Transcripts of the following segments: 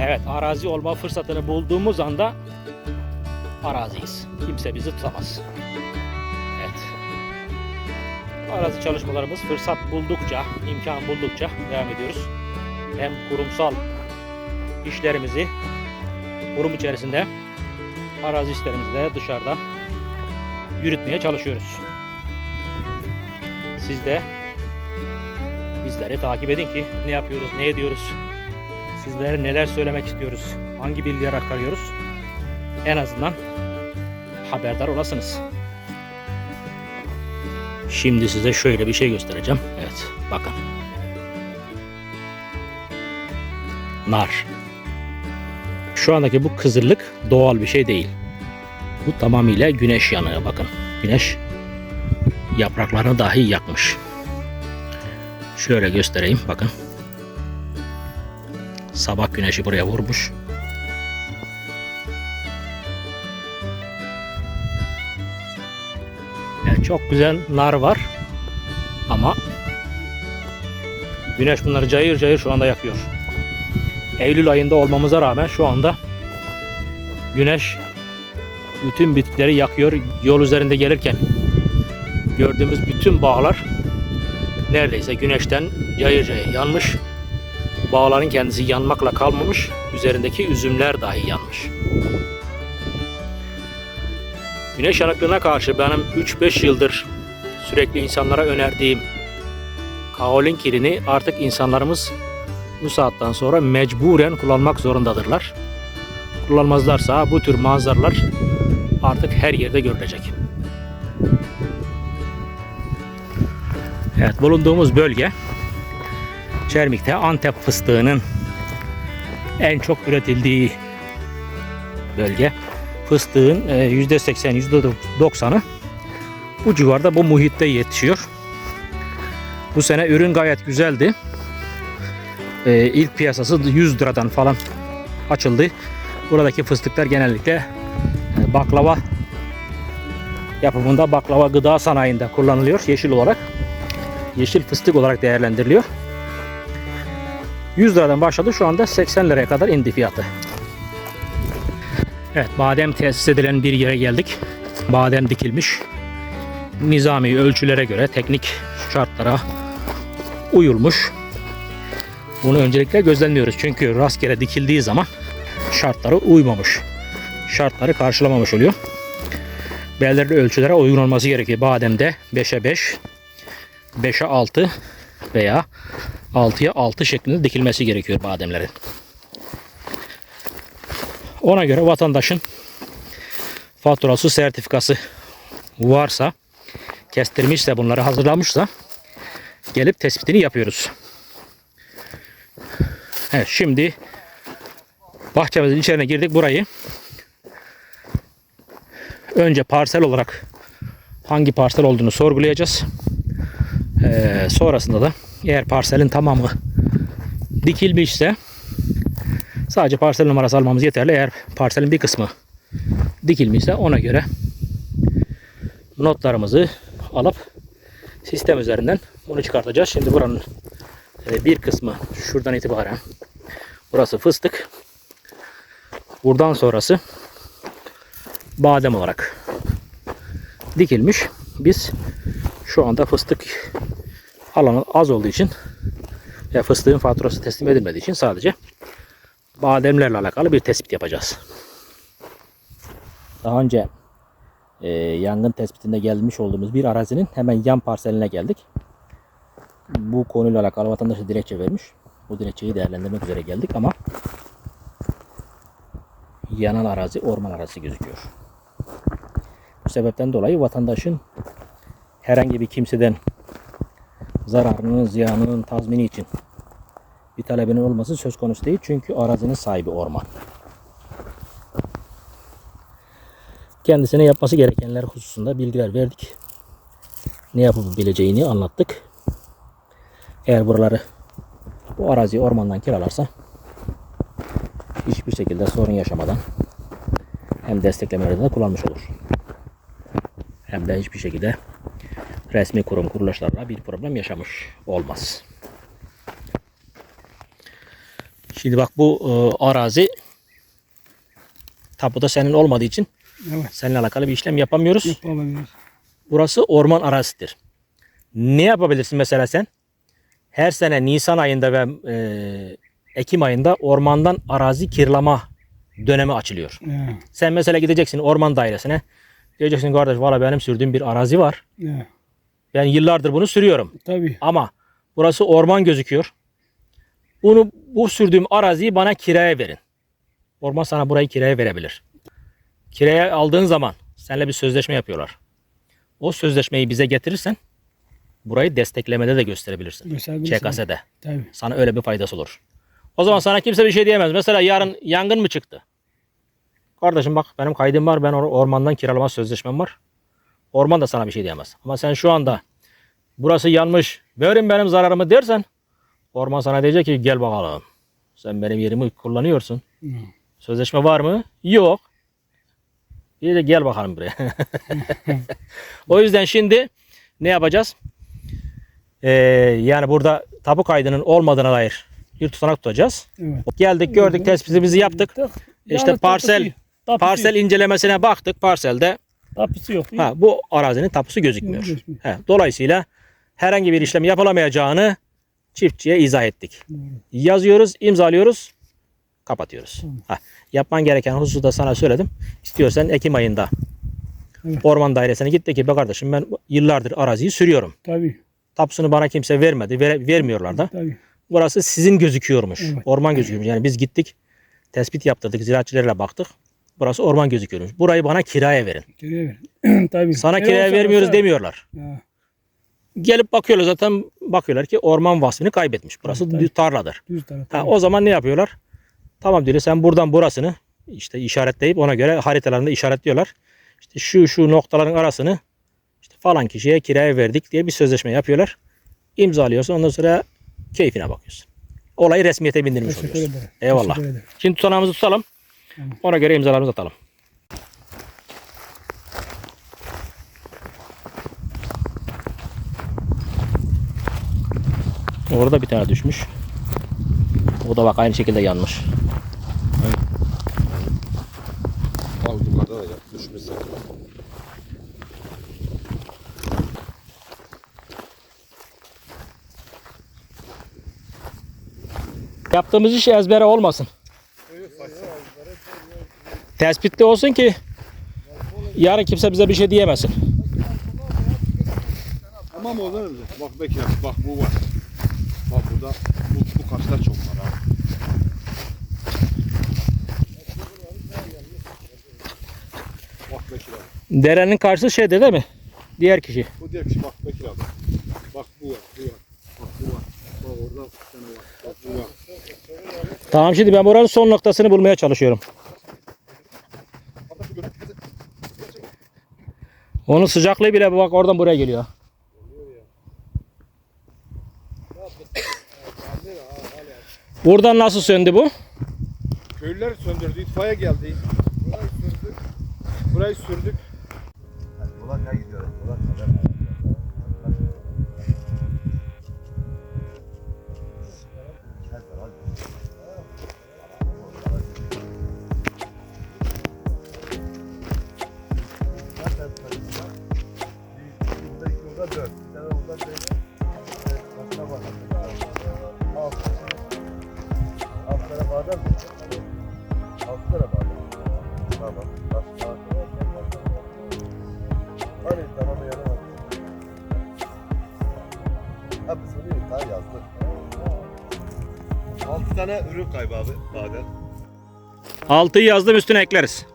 Evet arazi olma fırsatını bulduğumuz anda araziyiz. Kimse bizi tutamaz. Evet. Arazi çalışmalarımız fırsat buldukça, imkan buldukça devam ediyoruz. Hem kurumsal işlerimizi kurum içerisinde arazi işlerimizi de dışarıda yürütmeye çalışıyoruz. Siz de bizleri takip edin ki ne yapıyoruz, ne ediyoruz, sizlere neler söylemek istiyoruz, hangi bilgiler aktarıyoruz en azından haberdar olasınız. Şimdi size şöyle bir şey göstereceğim. Evet, bakın. Nar. Şu andaki bu kızırlık doğal bir şey değil. Bu tamamıyla güneş yanığı bakın. Güneş yapraklarını dahi yakmış. Şöyle göstereyim bakın. Sabah güneşi buraya vurmuş. Yani çok güzel nar var. Ama güneş bunları cayır cayır şu anda yakıyor. Eylül ayında olmamıza rağmen şu anda güneş bütün bitkileri yakıyor. Yol üzerinde gelirken gördüğümüz bütün bağlar neredeyse güneşten cayır cayır yanmış. Bağların kendisi yanmakla kalmamış. Üzerindeki üzümler dahi yanmış. Güneş yanıklığına karşı benim 3-5 yıldır sürekli insanlara önerdiğim kaolin kilini artık insanlarımız bu saatten sonra mecburen kullanmak zorundadırlar. Kullanmazlarsa bu tür manzaralar artık her yerde görülecek. Evet bulunduğumuz bölge Çermik'te Antep fıstığının en çok üretildiği bölge. Fıstığın e, %80 %90'ı bu civarda bu muhitte yetişiyor. Bu sene ürün gayet güzeldi. E, ilk piyasası 100 liradan falan açıldı. Buradaki fıstıklar genellikle e, baklava yapımında baklava gıda sanayinde kullanılıyor yeşil olarak. Yeşil fıstık olarak değerlendiriliyor. 100 liradan başladı şu anda 80 liraya kadar indi fiyatı. Evet badem tesis edilen bir yere geldik. Badem dikilmiş. Nizami ölçülere göre teknik şartlara uyulmuş. Bunu öncelikle gözlemliyoruz. Çünkü rastgele dikildiği zaman şartlara uymamış. Şartları karşılamamış oluyor. Belirli ölçülere uygun olması gerekiyor. Bademde 5'e 5, 5'e 6 veya 6'ya 6 şeklinde dikilmesi gerekiyor bademlerin. Ona göre vatandaşın faturası, sertifikası varsa, kestirmişse bunları hazırlamışsa gelip tespitini yapıyoruz. Evet şimdi bahçemizin içine girdik burayı. Önce parsel olarak hangi parsel olduğunu sorgulayacağız. Ee, sonrasında da eğer parselin tamamı dikilmişse sadece parsel numarası almamız yeterli. Eğer parselin bir kısmı dikilmişse ona göre notlarımızı alıp sistem üzerinden bunu çıkartacağız. Şimdi buranın e, bir kısmı şuradan itibaren burası fıstık. Buradan sonrası badem olarak dikilmiş. Biz şu anda fıstık alanı az olduğu için ve fıstığın faturası teslim edilmediği için sadece bademlerle alakalı bir tespit yapacağız. Daha önce e, yangın tespitinde gelmiş olduğumuz bir arazinin hemen yan parseline geldik. Bu konuyla alakalı vatandaşa dilekçe vermiş. Bu dilekçeyi değerlendirmek üzere geldik ama yanan arazi orman arazisi gözüküyor. Bu sebepten dolayı vatandaşın herhangi bir kimseden zararının, ziyanının tazmini için bir talebinin olması söz konusu değil. Çünkü arazinin sahibi orman. Kendisine yapması gerekenler hususunda bilgiler verdik. Ne yapabileceğini anlattık. Eğer buraları bu araziyi ormandan kiralarsa hiçbir şekilde sorun yaşamadan hem desteklemelerde de kullanmış olur. Hem de hiçbir şekilde resmi kurum kuruluşlarla bir problem yaşamış olmaz. Şimdi bak bu e, arazi tapuda senin olmadığı için Evet. seninle alakalı bir işlem yapamıyoruz. Yapabiliriz. Burası orman arazisidir. Ne yapabilirsin mesela sen? Her sene Nisan ayında ve e, Ekim ayında ormandan arazi kirlama dönemi açılıyor. Ya. Sen mesela gideceksin orman dairesine. Diyeceksin kardeş valla benim sürdüğüm bir arazi var. Ya. Ben yıllardır bunu sürüyorum. Tabii. Ama burası orman gözüküyor. Bunu bu sürdüğüm araziyi bana kiraya verin. Orman sana burayı kiraya verebilir. Kiraya aldığın zaman seninle bir sözleşme yapıyorlar. O sözleşmeyi bize getirirsen burayı desteklemede de gösterebilirsin. Gösterdim sana. ÇKS'de. Tabii. Sana öyle bir faydası olur. O zaman sana kimse bir şey diyemez. Mesela yarın yangın mı çıktı? Kardeşim bak benim kaydım var. Ben or- ormandan kiralama sözleşmem var. Orman da sana bir şey diyemez. Ama sen şu anda burası yanmış. Verin benim zararımı dersen orman sana diyecek ki gel bakalım. Sen benim yerimi kullanıyorsun. Ya. Sözleşme var mı? Yok. Diyecek gel bakalım buraya. o yüzden şimdi ne yapacağız? Ee, yani burada tapu kaydının olmadığına dair bir tutanak tutacağız. Evet. Geldik gördük tespitimizi yaptık. İşte parsel parsel incelemesine baktık. Parselde tapusu yok. ha, bu arazinin tapusu gözükmüyor. Gözükmüyor. He, dolayısıyla herhangi bir işlem yapılamayacağını çiftçiye izah ettik. Doğru. Yazıyoruz, imzalıyoruz, kapatıyoruz. Tamam. Ha, yapman gereken hususu da sana söyledim. İstiyorsan Ekim ayında Evet. orman dairesine git de ki be kardeşim ben yıllardır araziyi sürüyorum. Tabii. Tapusunu bana kimse vermedi, vere- vermiyorlar da. Tabii. Burası sizin gözüküyormuş. Evet. Orman gözüküyormuş. Yani biz gittik, tespit yaptırdık, ziraatçilerle baktık. Burası orman gözüküyormuş. Burayı bana kiraya verin. Kiraya ver. Tabii. Sana kiraya olsa vermiyoruz olsa- demiyorlar. Ya. Gelip bakıyorlar zaten bakıyorlar ki orman vasfını kaybetmiş. Burası Tabii, tabii. tarladır. Düz taraf. Ha, o zaman ne yapıyorlar? Tamam diyor sen buradan burasını işte işaretleyip ona göre haritalarında işaretliyorlar. İşte şu şu noktaların arasını işte falan kişiye kiraya verdik diye bir sözleşme yapıyorlar. İmzalıyorsun ondan sonra keyfine bakıyorsun. Olayı resmiyete bindirmiş Teşekkür oluyorsun. ederim. Eyvallah. Teşekkür ederim. Şimdi tutanağımızı tutalım. Ona göre imzalarımızı atalım. Orada bir tane düşmüş. O da bak aynı şekilde yanmış. Düşmüş. Yaptığımız iş ezbere olmasın. Tespitli olsun ki yarın kimse bize bir şey diyemesin. Tamam olur mu? Bak Bekir bak bu var. Bak burada bu, bu kaçlar çok var ha. Bak Bekir abi. Derenin karşısı şeyde değil mi? Diğer kişi. Bu diğer kişi bak Bekir abi. Bak bu var, bu var. Bak bu var. Bak orada bir tane var. Bak bu var. Tamam şimdi ben buranın son noktasını bulmaya çalışıyorum. Onun sıcaklığı bile bak oradan buraya geliyor. Buradan nasıl söndü bu? Köylüler söndürdü, itfaiye geldi. Burayı sürdük. Burayı sürdük. Yola ne gidiyor? Abi soruyor daha yazdı. 6 tane ürün kaybı abi badem. Altıyı yazdım üstüne ekleriz.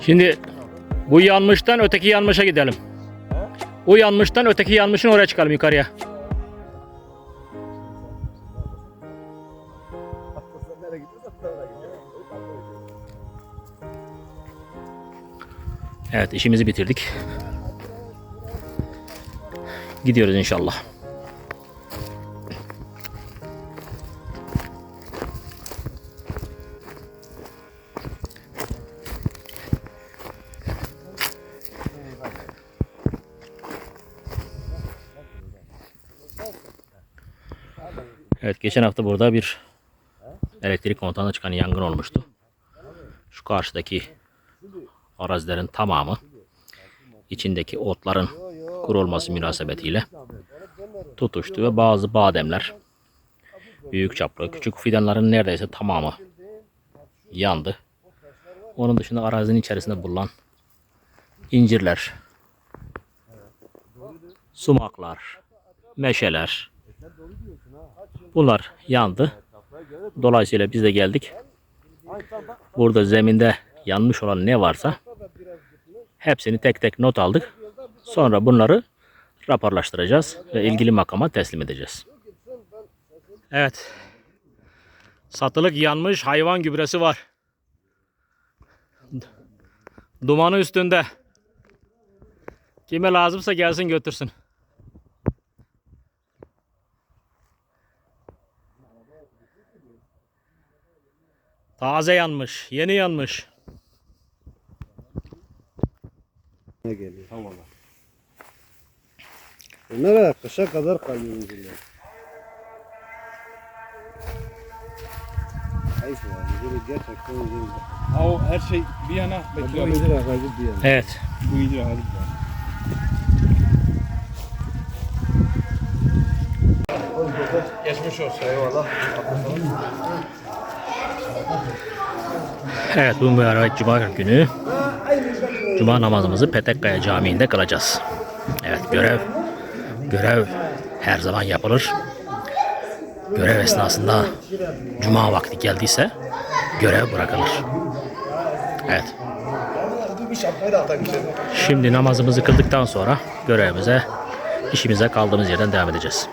Şimdi bu yanmıştan öteki yanmışa gidelim. O yanmıştan öteki yanmışın oraya çıkalım yukarıya. Evet işimizi bitirdik. Gidiyoruz inşallah. Geçen hafta burada bir elektrik kontağına çıkan yangın olmuştu. Şu karşıdaki arazilerin tamamı içindeki otların kurulması münasebetiyle tutuştu ve bazı bademler büyük çaplı küçük fidanların neredeyse tamamı yandı. Onun dışında arazinin içerisinde bulunan incirler, sumaklar, meşeler bunlar yandı. Dolayısıyla biz de geldik. Burada zeminde yanmış olan ne varsa hepsini tek tek not aldık. Sonra bunları raporlaştıracağız ve ilgili makama teslim edeceğiz. Evet. Satılık yanmış hayvan gübresi var. Dumanı üstünde. Kime lazımsa gelsin götürsün. Taze yanmış, yeni yanmış. Ne geliyor? Tamam. Nereye? Kışa kadar kalıyor. Ayıp ya. İnciri gerçekten o her şey bir yana Bu bekliyor. incir ağacı diye. Evet. Bu incir ağacı. Geçmiş olsun. Eyvallah. Evet bu mübarek Cuma günü Cuma namazımızı Petekkaya Camii'nde kılacağız. Evet görev görev her zaman yapılır. Görev esnasında Cuma vakti geldiyse görev bırakılır. Evet. Şimdi namazımızı kıldıktan sonra görevimize, işimize kaldığımız yerden devam edeceğiz.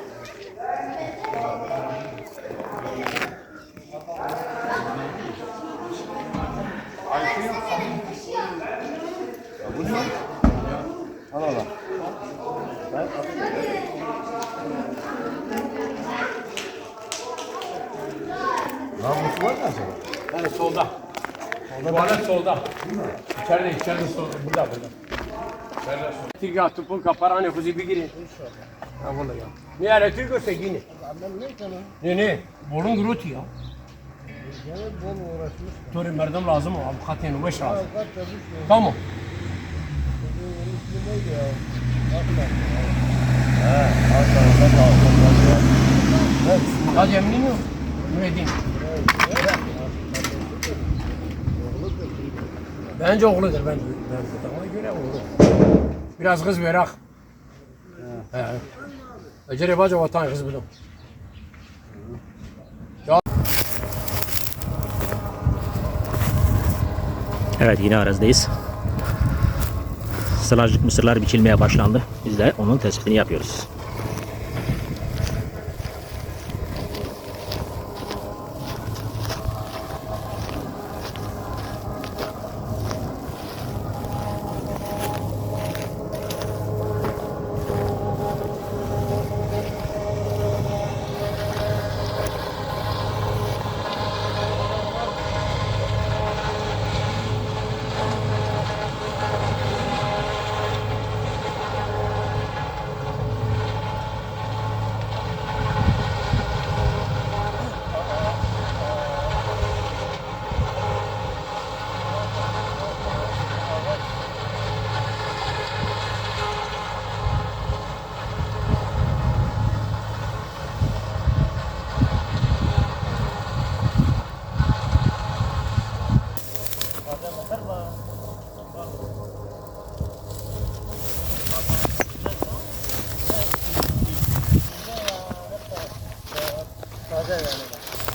Tuvalet solda. İçeride, içeride solda. Burada, burada. İçeride solda. Tiga tupun kaparane kuzi bigiri. Ha vallahi ya. Ne elektrik olsa yine. Ne ne? Borun gruti ya. Tori merdem lazım o avukat yani beş lazım. Tamam. Hadi emin yok. Müeddin. Bence oğludur ben. Ben bana göre oğlu. Biraz kız verak. He. Ecere baca vatan kız bunu. Evet yine arazdayız. Sılajlık mısırlar biçilmeye başlandı. Biz de onun tespitini yapıyoruz.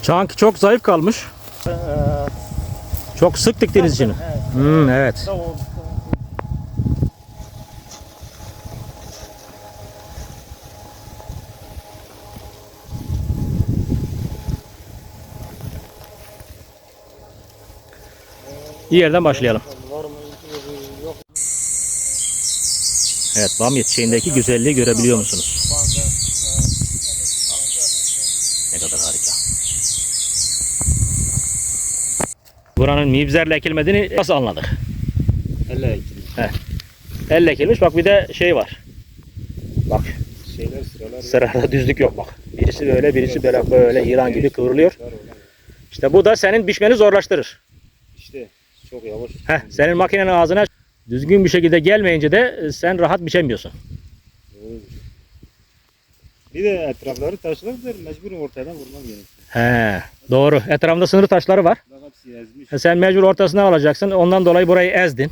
Çanki çok zayıf kalmış. Çok sık diktiğiniz için. Hmm, evet. İyi yerden başlayalım. Evet, bam yetişeğindeki güzelliği görebiliyor musunuz? Buranın mibzerle ekilmediğini nasıl anladık? Elle ekili. Elle ekilmiş. Bak bir de şey var. Bak Şeyler sıralar. sırada düzlük yok bak. Birisi böyle, birisi böyle böyle İran gibi kıvrılıyor. İşte bu da senin biçmeni zorlaştırır. İşte çok yavaş. Heh, senin makinenin ağzına düzgün bir şekilde gelmeyince de e, sen rahat biçemiyorsun. Bir de etrafları taşlardır mecbur ortadan vurmam gerekiyor. He, doğru. Etrafında sınır taşları var. E, sen mecbur ortasına alacaksın. Ondan dolayı burayı ezdin.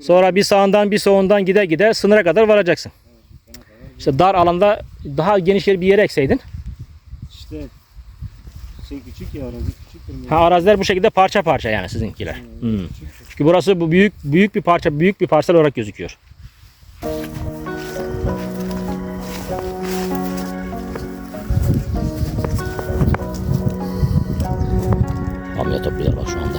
Sonra bir sağından bir solundan gide gide sınıra kadar varacaksın. İşte dar alanda daha geniş bir yere ekseydin. İşte şey küçük ya arazi küçüktür. Ha, araziler bu şekilde parça parça yani sizinkiler. Hmm. Çünkü burası bu büyük büyük bir parça büyük bir parsel olarak gözüküyor. Bamya topluyorlar bak şu anda.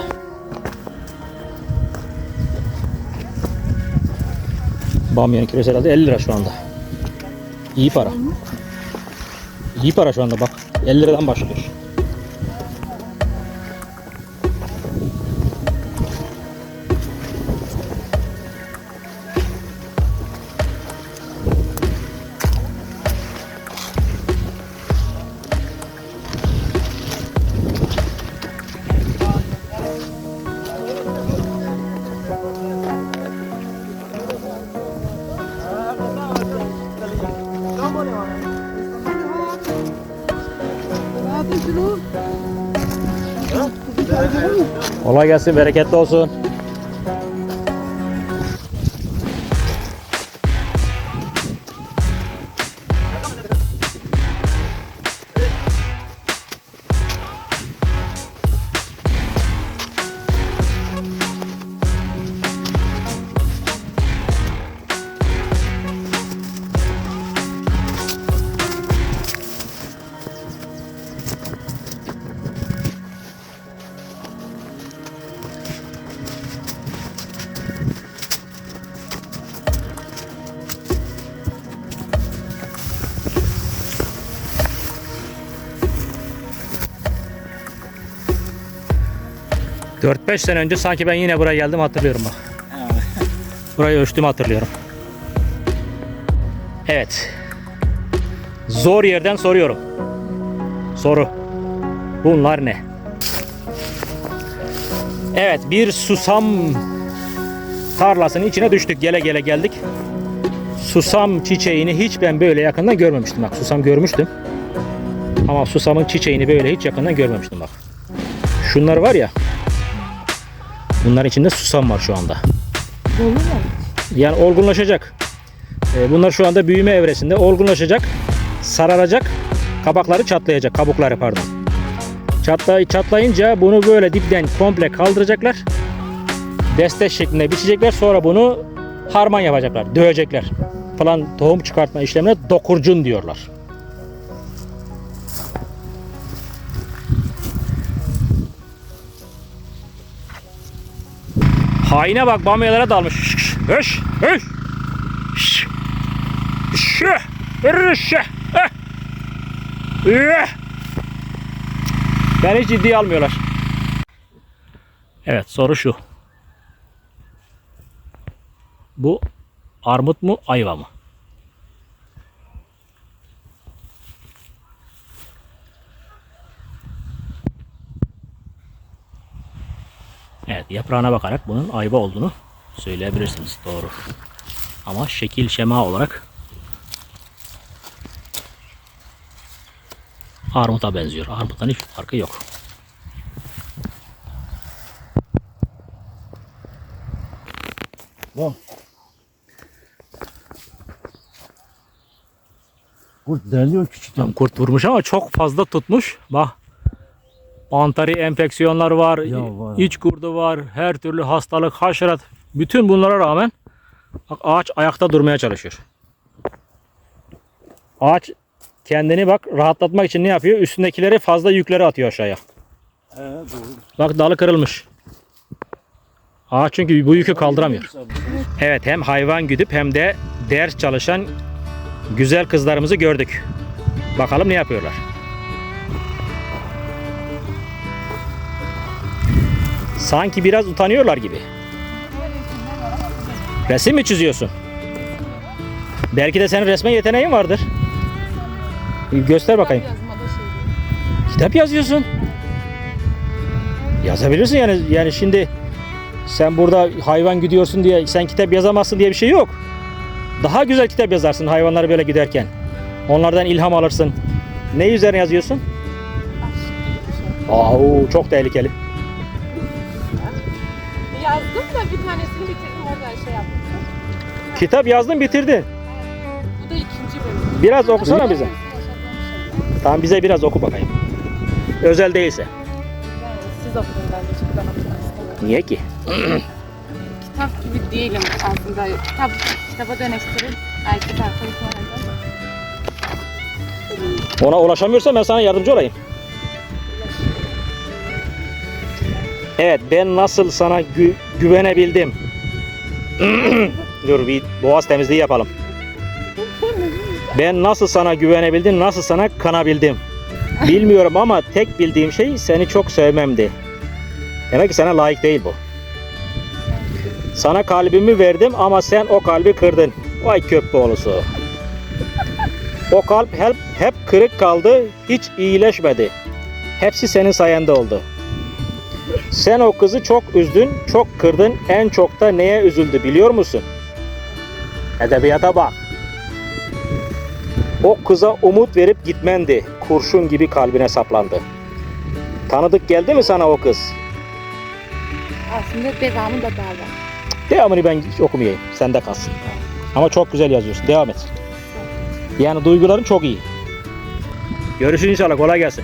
Bamyanın kilosu herhalde 50 lira şu anda. İyi para. İyi para şu anda bak. 50 liradan başlıyor. Kolay gelsin, bereketli olsun. Dört beş sene önce sanki ben yine buraya geldim hatırlıyorum bak. Burayı ölçtüğümü hatırlıyorum. Evet. Zor yerden soruyorum. Soru. Bunlar ne? Evet bir susam tarlasının içine düştük. Gele gele geldik. Susam çiçeğini hiç ben böyle yakından görmemiştim. Bak susam görmüştüm. Ama susamın çiçeğini böyle hiç yakından görmemiştim bak. Şunlar var ya. Bunların içinde susam var şu anda. Yani olgunlaşacak. Ee, Bunlar şu anda büyüme evresinde olgunlaşacak, sararacak, kabakları çatlayacak, kabukları pardon. Çatlay çatlayınca bunu böyle dipten komple kaldıracaklar. Deste şeklinde biçecekler. Sonra bunu harman yapacaklar, dövecekler. Falan tohum çıkartma işlemine dokurcun diyorlar. Haine bak bamyalara dalmış. Şş, Hış, hış. Şş. Şş, hırış, eh. Eh. Beni ciddiye almıyorlar. Evet soru şu. Bu armut mu ayva mı? Evet yaprağına bakarak bunun ayva olduğunu söyleyebilirsiniz. Doğru. Ama şekil şema olarak armuta benziyor. Armuttan hiçbir farkı yok. Kurt deliyor küçük. Tam kurt vurmuş ama çok fazla tutmuş. Bak. Antari enfeksiyonlar var, Ya var. iç kurdu var, her türlü hastalık, haşerat. Bütün bunlara rağmen bak ağaç ayakta durmaya çalışıyor. Ağaç kendini bak rahatlatmak için ne yapıyor? Üstündekileri fazla yükleri atıyor aşağıya. He doğru. Bak dalı kırılmış. Ağaç çünkü bu yükü kaldıramıyor. Evet hem hayvan güdüp hem de ders çalışan güzel kızlarımızı gördük. Bakalım ne yapıyorlar. Sanki biraz utanıyorlar gibi. Resim mi çiziyorsun? Belki de senin resme yeteneğin vardır. Göster bakayım. Kitap yazıyorsun. Yazabilirsin yani yani şimdi sen burada hayvan gidiyorsun diye sen kitap yazamazsın diye bir şey yok. Daha güzel kitap yazarsın hayvanları böyle giderken. Onlardan ilham alırsın. Ne üzerine yazıyorsun? Aa, çok tehlikeli. Yazdım da bir tanesini bitirdim oradan şey yaptım. Kitap yazdın bitirdin. Bu da ikinci bölüm. Biraz okusana bize. Tamam bize biraz oku bakayım. Özel değilse. Yani siz okudun bence çünkü ben okumak istemiyorum. Niye ki? Kitap gibi değilim aslında. Kitap, kitaba dönüştürün. Erkek arkadaşım olacağım. Ona ulaşamıyorsam ben sana yardımcı olayım. Evet ben nasıl sana gü- güvenebildim? Dur bir boğaz temizliği yapalım. Ben nasıl sana güvenebildim, nasıl sana kanabildim? Bilmiyorum ama tek bildiğim şey seni çok sevmemdi. Demek ki sana layık değil bu. Sana kalbimi verdim ama sen o kalbi kırdın. Vay köpboğlusu. O kalp hep, hep kırık kaldı, hiç iyileşmedi. Hepsi senin sayende oldu. Sen o kızı çok üzdün, çok kırdın. En çok da neye üzüldü biliyor musun? Edebiyata bak. O kıza umut verip gitmendi. Kurşun gibi kalbine saplandı. Tanıdık geldi mi sana o kız? Aslında devamı da daha var. Devamını ben okumayayım. Sende kalsın. Ama çok güzel yazıyorsun. Devam et. Yani duyguların çok iyi. Görüşürüz inşallah. Kolay gelsin.